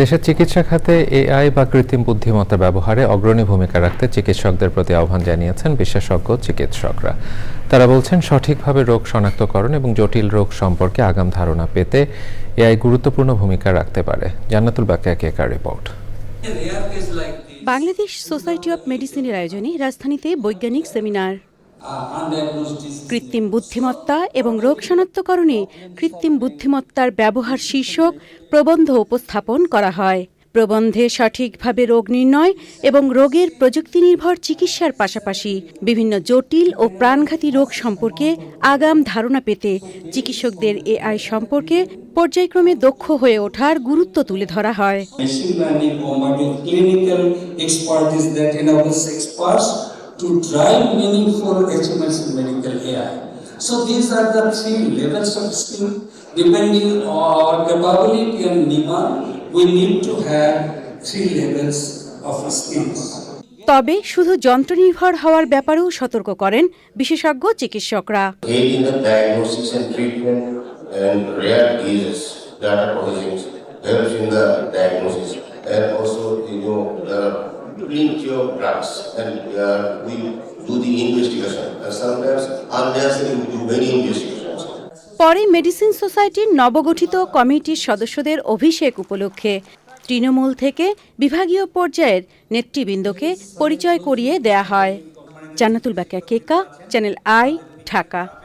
দেশের চিকিৎসা খাতে এআই বা কৃত্রিম বুদ্ধিমত্তা ব্যবহারে অগ্রণী ভূমিকা রাখতে চিকিৎসকদের প্রতি আহ্বান জানিয়েছেন বিশেষজ্ঞ চিকিৎসকরা। তারা বলছেন সঠিকভাবে রোগ শনাক্তকরণ এবং জটিল রোগ সম্পর্কে আগাম ধারণা পেতে এআই গুরুত্বপূর্ণ ভূমিকা রাখতে পারে। জান্নাতুল বাকিয়া কেকার রিপোর্ট। বাংলাদেশ সোসাইটি অফ মেডিসিনের আয়োজনে রাজধানীতে বৈজ্ঞানিক সেমিনার। কৃত্রিম বুদ্ধিমত্তা এবং রোগ শনাক্তকরণে কৃত্রিম বুদ্ধিমত্তার ব্যবহার শীর্ষক প্রবন্ধ উপস্থাপন করা হয়। প্রবন্ধে সঠিকভাবে রোগ নির্ণয় এবং রোগের প্রযুক্তি নির্ভর চিকিৎসার পাশাপাশি বিভিন্ন জটিল ও প্রাণঘাতী রোগ সম্পর্কে আগাম ধারণা পেতে চিকিৎসকদের এআই সম্পর্কে পর্যায়ক্রমে দক্ষ হয়ে ওঠার গুরুত্ব তুলে ধরা হয়। To drive meaningful achievements in medical AI. So these are the three levels of skill. Depending on capability and demand, we need to have three levels of skills. তবে শুধু যন্ত্রনির্ভর হওয়ার ব্যাপারেও সতর্ক করেন বিশেষজ্ঞ চিকিৎসকরা diagnosis are plenty of and uh, we do the investigation. And sometimes unnecessarily we do many investigations. পরে medicine সোসাইটির নবগঠিত কমিটির সদস্যদের অভিষেক উপলক্ষে তৃণমূল থেকে বিভাগীয় পর্যায়ের নেতৃবৃন্দকে পরিচয় করিয়ে দেয়া হয় জান্নাতুল বাকিয়া কেকা চ্যানেল আই ঢাকা